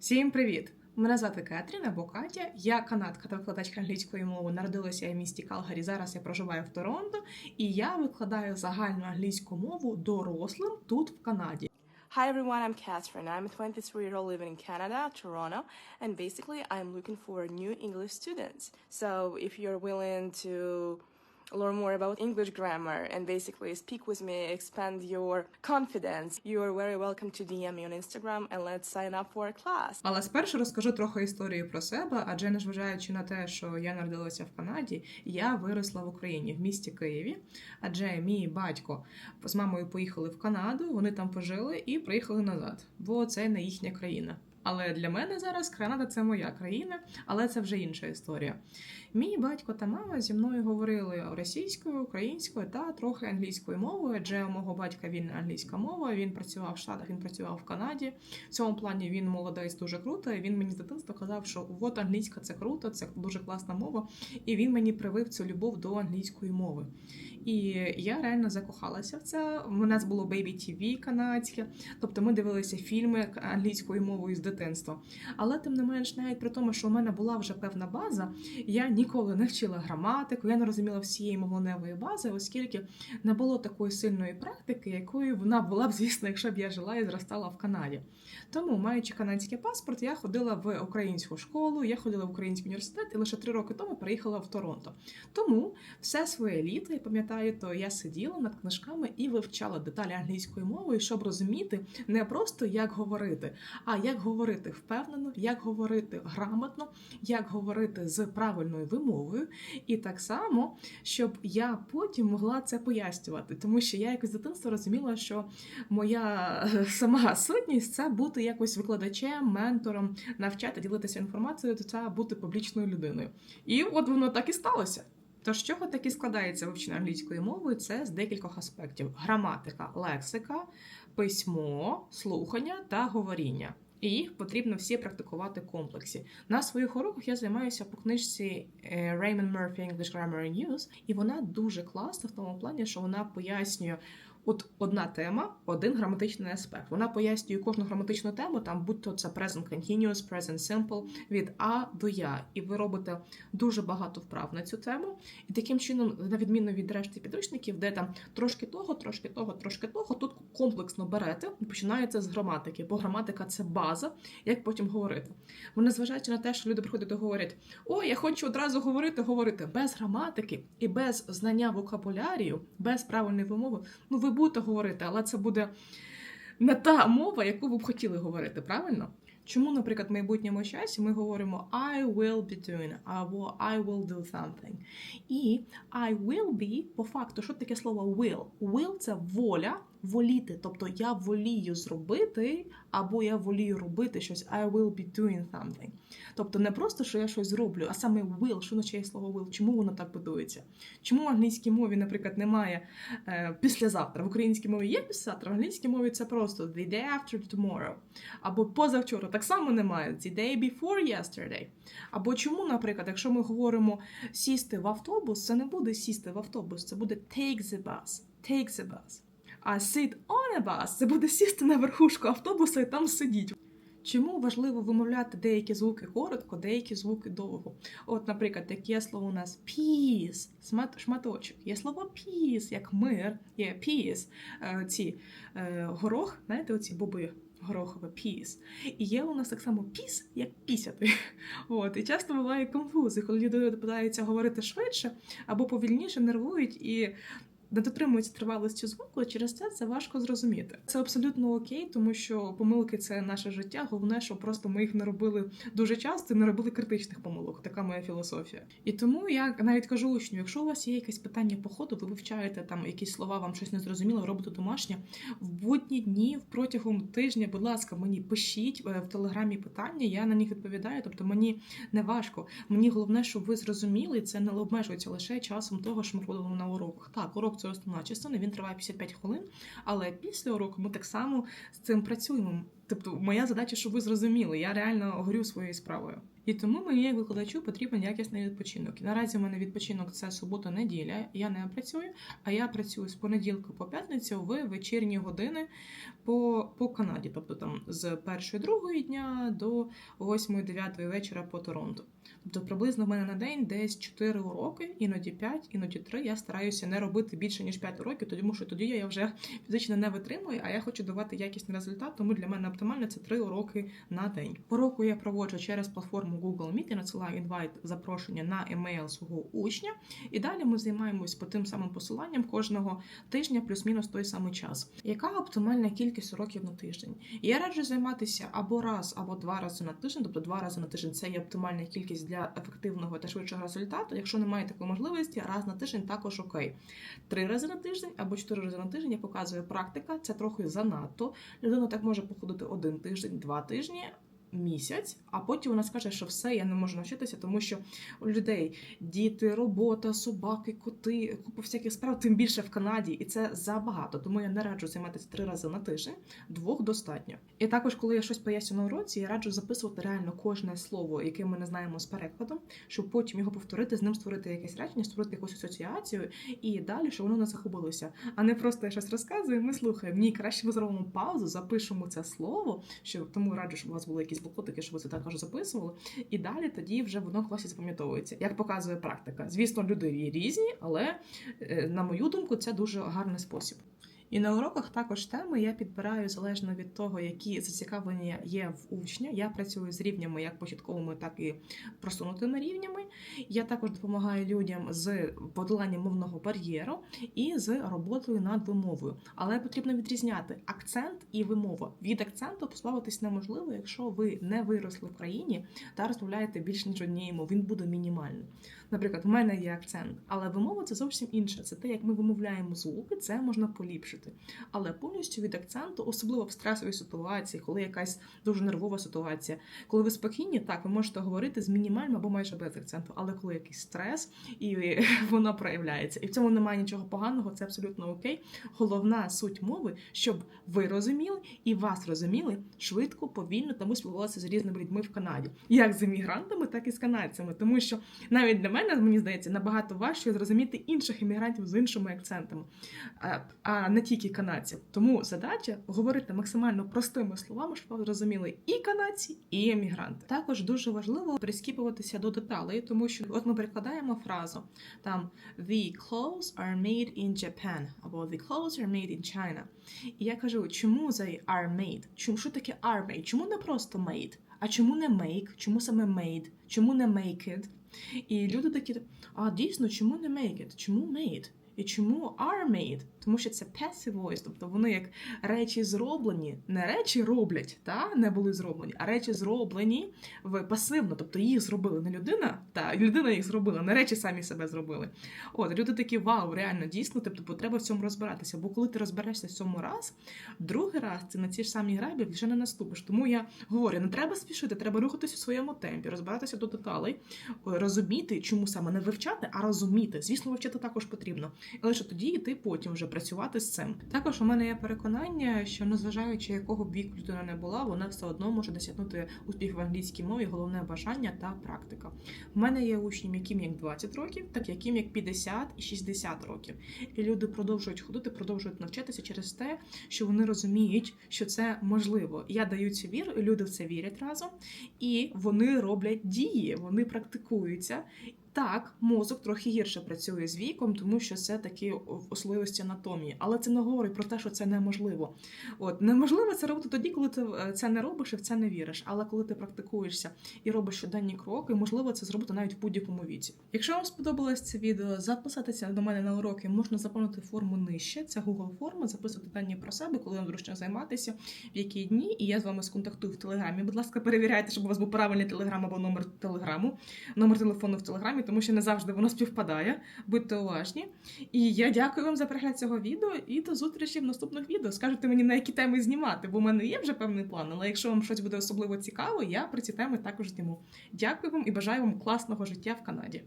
Всім привіт! Мене звати Кетрін або Катя. Я канадка та викладачка англійської мови. Народилася я в місті Калгарі. Зараз я проживаю в Торонто, і я викладаю загальну англійську мову дорослим тут в Канаді. Hi everyone, I'm Catherine. I'm a 23 year old living in Canada, Toronto, and basically I'm looking for new English students. So if you're willing to learn more about English grammar and basically speak with me, expand your confidence, you are very welcome to DM me on Instagram and let's sign up for a class. Але спершу розкажу трохи історію про себе, адже незважаючи на те, що я народилася в Канаді, я виросла в Україні в місті Києві. Адже мій батько з мамою поїхали в Канаду, вони там пожили і приїхали назад, бо це не їхня країна. Але для мене зараз Канада це моя країна, але це вже інша історія. Мій батько та мама зі мною говорили російською, українською та трохи англійською мовою. Адже у мого батька він англійська мова. Він працював в Штатах, він працював в Канаді. В цьому плані він молодець дуже круто. І він мені з дитинства казав, що от англійська це круто, це дуже класна мова. І він мені привив цю любов до англійської мови. І я реально закохалася в це. У нас було Baby TV канадське, тобто ми дивилися фільми англійською мовою з дитинства. Але тим не менш, навіть при тому, що у мене була вже певна база, я ніколи не вчила граматику, я не розуміла всієї мовленевої бази, оскільки не було такої сильної практики, якою вона була б, звісно, якщо б я жила і зростала в Канаді. Тому, маючи канадський паспорт, я ходила в українську школу, я ходила в український університет і лише три роки тому переїхала в Торонто. Тому все своє літо, я пам'ятаю, то я сиділа над книжками і вивчала деталі англійської мови, щоб розуміти не просто як говорити, а як говорити впевнено, як говорити грамотно, як говорити з правильною вимовою, і так само, щоб я потім могла це пояснювати, тому що я якось з дитинства розуміла, що моя е, сама сутність це бути якось викладачем, ментором, навчати ділитися інформацією, та бути публічною людиною. І от воно так і сталося. Тож, чого таки складається вивчення англійської мови? Це з декількох аспектів: граматика, лексика, письмо, слухання та говоріння. І їх потрібно всі практикувати в комплексі. На своїх уроках я займаюся по книжці е, Raymond Murphy English Grammar and Use, і вона дуже класна в тому плані, що вона пояснює. От одна тема, один граматичний аспект. Вона пояснює кожну граматичну тему, там будь-то це present continuous, present simple, від А до Я. І ви робите дуже багато вправ на цю тему. І таким чином, на відміну від решти підручників, де там трошки того, трошки того, трошки того, тут комплексно берете і починається з граматики, бо граматика це база, як потім говорити. Бо незважаючи на те, що люди приходять і говорять: о, я хочу одразу говорити, говорити без граматики і без знання вокабулярію, без правильної вимови, ну ви будете говорити, але це буде не та мова, яку ви б хотіли говорити, правильно? Чому, наприклад, в майбутньому часі ми говоримо I will be doing або I will do something. І I will be, по факту, що таке слово will? Will – це воля, воліти. Тобто я волію зробити, або я волію робити щось. I will be doing something. Тобто не просто, що я щось зроблю, а саме will, що означає слово will, чому воно так будується? Чому в англійській мові, наприклад, немає е, післязавтра? В українській мові є післязавтра, в англійській мові це просто the day after tomorrow. Або позавчора так само немає. The day before yesterday. Або чому, наприклад, якщо ми говоримо сісти в автобус, це не буде сісти в автобус, це буде take the bus. Take the bus. А sit on a bus – це буде сісти на верхушку автобуса і там сидіть. Чому важливо вимовляти деякі звуки коротко, деякі звуки довго? От, наприклад, таке слово у нас смат- шматочок. Є слово peace, як мир, є peace, е, ці е, горох, знаєте, оці боби горохове peace. І є у нас так само peace, як пісяти. От, і часто буває конфузи, коли люди питаються говорити швидше або повільніше, нервують і не дотримуються тривалості звуку, через це це важко зрозуміти. Це абсолютно окей, тому що помилки це наше життя. Головне, що просто ми їх не робили дуже часто, не робили критичних помилок. Така моя філософія. І тому я навіть кажу учню, якщо у вас є якесь питання по ходу, ви вивчаєте там якісь слова, вам щось не зрозуміло, робите домашнє в будні дні протягом тижня, будь ласка, мені пишіть е, в телеграмі питання, я на них відповідаю. Тобто мені не важко. Мені головне, щоб ви зрозуміли, це не обмежується лише часом того, що ми робимо на уроках. Так, урок це основна частина, він триває 55 хвилин, але після уроку ми так само з цим працюємо. Тобто, моя задача, щоб ви зрозуміли, я реально горю своєю справою. І тому мені як викладачу потрібен якісний відпочинок. І наразі в мене відпочинок це субота-неділя. Я не працюю, а я працюю з понеділка по п'ятницю в вечірні години по, по Канаді, тобто там з першої другої дня до 8-9 вечора по Торонто. Тобто приблизно в мене на день десь 4 уроки, іноді 5, іноді 3. Я стараюся не робити більше ніж 5 уроків, тому що тоді я вже фізично не витримую, а я хочу давати якісний результат. Тому для мене оптимально це 3 уроки на день. Уроку я проводжу через платформу Google Meet, я надсилаю інвайт запрошення на емейл свого учня. І далі ми займаємось по тим самим посиланням кожного тижня, плюс-мінус той самий час. Яка оптимальна кількість уроків на тиждень? Я раджу займатися або раз, або два рази на тиждень, тобто два рази на тиждень це є оптимальна кількість для ефективного та швидшого результату. Якщо немає такої можливості, раз на тиждень також окей. Три рази на тиждень або чотири рази на тиждень я показую практика. Це трохи занадто. Людина так може походити один тиждень, два тижні. Місяць, а потім вона скаже, що все, я не можу навчитися, тому що у людей діти, робота, собаки, коти, купа всяких справ, тим більше в Канаді, і це забагато. Тому я не раджу займатися три рази на тиждень, двох достатньо. І також, коли я щось поясню на уроці, я раджу записувати реально кожне слово, яке ми не знаємо з перекладом, щоб потім його повторити, з ним створити якесь речення, створити якусь асоціацію і далі, щоб воно не захопилося. А не просто я щось розказую, ми слухаємо. Ні, краще ми зробимо паузу, запишемо це слово, що тому раджу, щоб у вас були якісь блокнотики, щоб ви це також записували. І далі тоді вже воно в класі запам'ятовується, як показує практика. Звісно, люди різні, але е, на мою думку, це дуже гарний спосіб. І на уроках також теми я підбираю залежно від того, які зацікавлення є в учня. Я працюю з рівнями як початковими, так і просунутими рівнями. Я також допомагаю людям з подоланням мовного бар'єру і з роботою над вимовою. Але потрібно відрізняти акцент і вимова. Від акценту позбавитись неможливо, якщо ви не виросли в країні та розмовляєте більш ніж однією мовою. Він буде мінімальним. Наприклад, у мене є акцент, але вимова це зовсім інше. Це те, як ми вимовляємо звуки, це можна поліпшити. Але повністю від акценту, особливо в стресовій ситуації, коли якась дуже нервова ситуація, коли ви спокійні, так ви можете говорити з мінімальним або майже без акценту. Але коли якийсь стрес і воно проявляється, і в цьому немає нічого поганого, це абсолютно окей. Головна суть мови, щоб ви розуміли і вас розуміли швидко, повільно, тому спілкувалися з різними людьми в Канаді, як з іммігрантами, так і з канадцями, тому що навіть для мене мені здається набагато важче зрозуміти інших іммігрантів з іншими акцентами, а, а не тільки канадців. Тому задача говорити максимально простими словами, щоб ви зрозуміли і канадці, і емігранти. Також дуже важливо прискіпуватися до деталей, тому що от ми перекладаємо фразу там The clothes are made in Japan або The clothes are made in China. І я кажу, чому they are made? Чому що таке are made? Чому не просто made? А чому не make? Чому саме made? Чому не make it? І люди такі, а дійсно, чому не make it? Чому made? І чому are made? Тому що це passive voice, тобто вони як речі зроблені, не речі роблять, та не були зроблені, а речі зроблені в пасивно, тобто їх зробили не людина, та людина їх зробила, не речі самі себе зробили. От люди такі, вау, реально дійсно, тобто треба в цьому розбиратися. Бо коли ти розберешся в цьому раз, другий раз ти на ці ж самі грабі вже не наступиш. Тому я говорю, не треба спішити, треба рухатися у своєму темпі, розбиратися до деталей, розуміти, чому саме не вивчати, а розуміти. Звісно, вивчати також потрібно. І лише тоді йти потім вже працювати з цим. Також у мене є переконання, що незважаючи якого б віку людина не була, вона все одно може досягнути успіх в англійській мові, головне бажання та практика. У мене є учнів, яким як 20 років, так яким як 50 і 60 років. І люди продовжують ходити, продовжують навчатися через те, що вони розуміють, що це можливо. Я даю цю віру, і люди в це вірять разом, і вони роблять дії, вони практикуються. Так, мозок трохи гірше працює з віком, тому що це такі особливості анатомії. Але це не говорить про те, що це неможливо. От неможливо це робити тоді, коли ти е, це не робиш і в це не віриш. Але коли ти практикуєшся і робиш щоденні кроки, можливо це зробити навіть в будь-якому віці. Якщо вам сподобалось це відео, записатися до мене на уроки можна заповнити форму нижче. Це Google форма, записувати дані про себе, коли вам зручно займатися, в які дні. І я з вами сконтактую в телеграмі. Будь ласка, перевіряйте, щоб у вас був правильний телеграм або номер телеграму, номер телефону в телеграмі тому що не завжди воно співпадає. Будьте уважні. І я дякую вам за перегляд цього відео і до зустрічі в наступних відео. Скажете мені, на які теми знімати, бо в мене є вже певний план, але якщо вам щось буде особливо цікаво, я про ці теми також зніму. Дякую вам і бажаю вам класного життя в Канаді.